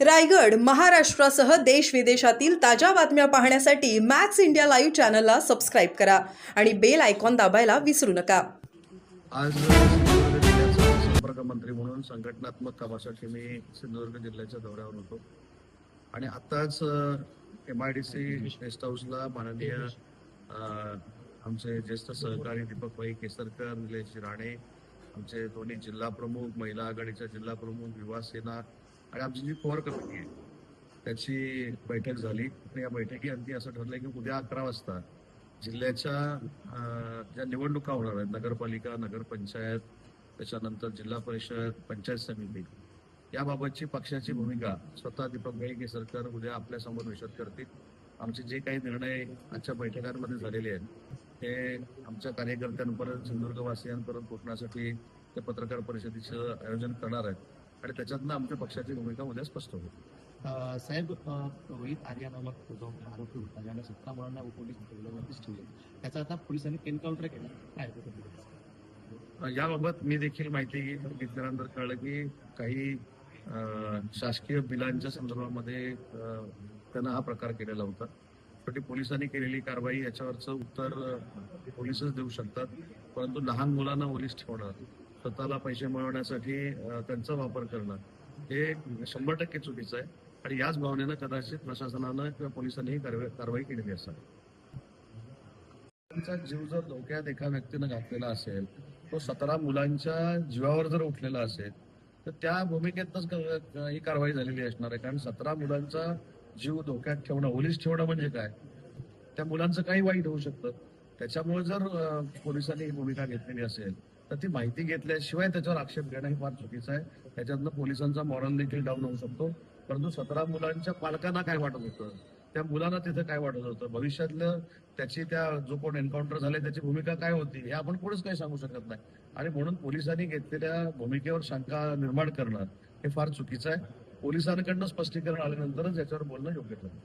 रायगड महाराष्ट्रासह देश विदेशातील ताज्या बातम्या पाहण्यासाठी मॅक्स इंडिया लाईव्ह चॅनलला सबस्क्राईब करा आणि बेल आयकॉन दाबायला विसरू नका. आज संपर्क मंत्री म्हणून संघटनात्मक कामासाठी मी सिंधुदुर्ग जिल्ह्याच्या दौऱ्यावर होतो. आणि आताच M I D C guest हाऊसला माननीय आमचे ज्येष्ठ सहकारी दीपक भाई केसरकर निलेश राणे आमचे दोन्ही जिल्हा प्रमुख महिला आघाडीच्या जिल्हा प्रमुख युवा सेना आणि आमची जी कोर कमिटी आहे त्याची बैठक झाली. आणि या बैठकीअंती असं ठरलं की उद्या अकरा वाजता जिल्ह्याच्या ज्या निवडणुका होणार आहेत नगरपालिका नगरपंचायत त्याच्यानंतर जिल्हा परिषद पंचायत समिती याबाबतची पक्षाची भूमिका स्वतः दीपक गाईके सरकार उद्या आपल्यासमोर विशद करतील. आमचे जे काही निर्णय आजच्या बैठकांमध्ये झालेले आहेत ते आमच्या कार्यकर्त्यांपर्यंत सिंधुदुर्गवासियांपर्यंत पोहोचण्यासाठी ते पत्रकार परिषदेचं आयोजन करणार आहेत. आणि त्याच्यातनं आमच्या पक्षाची भूमिका उद्या स्पष्ट होईल. साहेब रोहित आर्या नामक जो आरोपी होता. ज्याने सत्ता मुलांना पोलीस ठेवली. त्याचा आता पोलिसांनी एन्काउंटर केला. काय? याबाबत मी देखील माहिती घेतल्यानंतर कळलं की काही शासकीय बिलांच्या संदर्भामध्ये त्यानं हा प्रकार केलेला होता. शेवटी पोलिसांनी केलेली कारवाई याच्यावरचं उत्तर पोलिसच देऊ शकतात. परंतु लहान मुलांना ओलीस ठेवणं स्वतःला पैसे मिळवण्यासाठी त्यांचा वापर करणं हे शंभर टक्के चुकीचं आहे. आणि याच भावनेनं कदाचित प्रशासनानं किंवा पोलिसांनी कारवाई केलेली असावी. त्यांचा जीव जर धोक्यात एका व्यक्तीनं घातलेला असेल तो सतरा मुलांच्या जीवावर जर उठलेला असेल तर त्या भूमिकेतच ही कारवाई झालेली असणार आहे. कारण सतरा मुलांचा जीव धोक्यात ठेवणं ओलीस ठेवणं म्हणजे काय? त्या मुलांचं काही वाईट होऊ शकतं. त्याच्यामुळे जर पोलिसांनी ही भूमिका घेतलेली असेल तर ती माहिती घेतल्याशिवाय त्याच्यावर आक्षेप घेणं हे फार चुकीचं आहे. त्याच्यातनं पोलिसांचा मॉरल देखील डाऊन होऊ शकतो. परंतु सतरा मुलांच्या पालकांना काय वाटत होतं? त्या मुलांना तिथं काय वाटत होतं? भविष्यातलं त्याची त्या जो कोण एन्काउंटर झाले त्याची भूमिका काय होती? हे आपण कोणीच काही सांगू शकत नाही. आणि म्हणून पोलिसांनी घेतलेल्या भूमिकेवर शंका निर्माण करणं हे फार चुकीचं आहे. पोलिसांकडनं स्पष्टीकरण आल्यानंतरच याच्यावर बोलणं योग्य ठरेल.